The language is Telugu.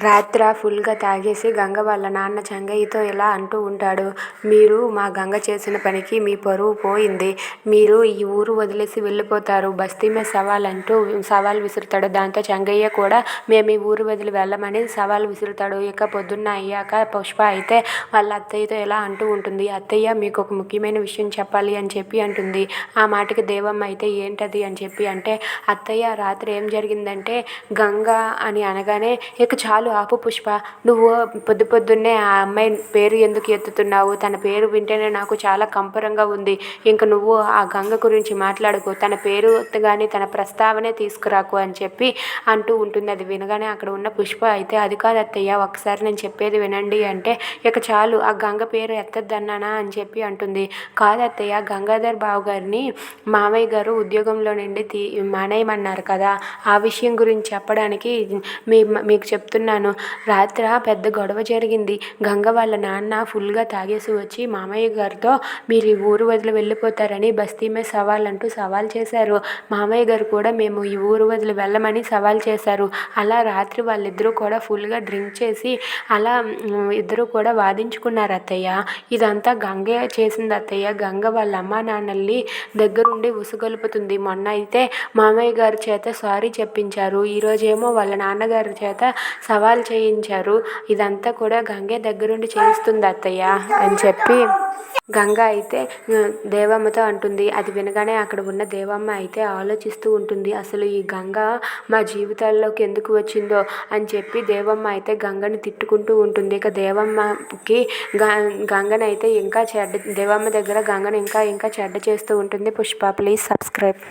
రాత్ర ఫుల్గా తాగేసి గంగ వాళ్ళ నాన్న చెంగయ్యతో ఇలా అంటూ ఉంటాడు? మీరు మా గంగ చేసిన పనికి మీ పరువు పోయింది. మీరు ఈ ఊరు వదిలేసి వెళ్ళిపోతారు. బస్తీ మీద సవాల్ అంటూ సవాల్ విసురుతాడు. దాంతో చెంగయ్య కూడా మేము ఈ ఊరు వదిలి వెళ్ళమని సవాల్ విసురుతాడు. ఇక పొద్దున్న అయ్యాక పుష్ప అయితే వాళ్ళ అత్తయ్యతో ఇలా అంటూ ఉంటుంది? అత్తయ్య మీకు ఒక ముఖ్యమైన విషయం చెప్పాలి అని చెప్పి అంటుంది. ఆ మాటకి దేవమ్మ అయితే ఏంటది అని చెప్పి అంటే అత్తయ్య రాత్రి ఏం జరిగిందంటే గంగ అని అనగానే ఇక చాలు ఆపు పుష్ప నువ్వు పొద్దు పొద్దున్నే ఆ అమ్మాయి పేరు ఎందుకు ఎత్తుతున్నావు? తన పేరు వింటేనే నాకు చాలా కంపరంగా ఉంది. ఇంక నువ్వు ఆ గంగ గురించి మాట్లాడుకో తన పేరు కానీ తన ప్రస్తావనే తీసుకురాకు అని చెప్పి అంటూ ఉంటుంది. అది వినగానే అక్కడ ఉన్న పుష్ప అయితే అది కాదు అత్తయ్య ఒకసారి నేను చెప్పేది వినండి అంటే ఇక చాలు ఆ గంగ పేరు ఎత్తద్దన్నానా? అని చెప్పి అంటుంది. కాదు అత్తయ్య గంగాధర్ బాబు గారిని మామయ్య గారు ఉద్యోగంలో నుండి తీ మానేయమన్నారు కదా. ఆ విషయం గురించి చెప్పడానికి మీ మీకు చెప్తున్నాను. రాత్ర పెద్ద గొడవ జరిగింది. గంగ వాళ్ళ నాన్న ఫుల్గా తాగేసి వచ్చి మామయ్య గారితో మీరు ఈ ఊరు వదిలి వెళ్ళిపోతారని బస్తీ మీద సవాల్ అంటూ సవాల్ చేశారు. మామయ్య గారు కూడా మేము ఈ ఊరు వదిలి వెళ్ళమని సవాల్ చేశారు. అలా రాత్రి వాళ్ళిద్దరూ కూడా ఫుల్గా డ్రింక్ చేసి అలా ఇద్దరు కూడా వాదించుకున్నారు అత్తయ్య. ఇదంతా గంగే చేసింది అత్తయ్య. గంగ వాళ్ళ అమ్మ నాన్నల్ని దగ్గరుండి ఉసుగొలుపుతుంది. మొన్న అయితే మామయ్య గారి చేత సారీ చెప్పించారు. ఈరోజేమో వాళ్ళ నాన్నగారి చేత సవాల్ చేయించారు. ఇదంతా కూడా గంగే దగ్గరుండి చేయిస్తుంది అత్తయ్య అని చెప్పి గంగ అయితే దేవమ్మతో అంటుంది. అది వినగానే అక్కడ ఉన్న దేవమ్మ అయితే ఆలోచిస్తూ ఉంటుంది. అసలు ఈ గంగ మా జీవితాల్లోకి ఎందుకు వచ్చిందో? అని చెప్పి దేవమ్మ అయితే గంగని తిట్టుకుంటూ ఉంటుంది. ఇక దేవమ్మకి గంగనైతే ఇంకా చెడ్డ దేవమ్మ దగ్గర గంగను ఇంకా ఇంకా చెడ్డ చేస్తూ ఉంటుంది. Pushpa please subscribe.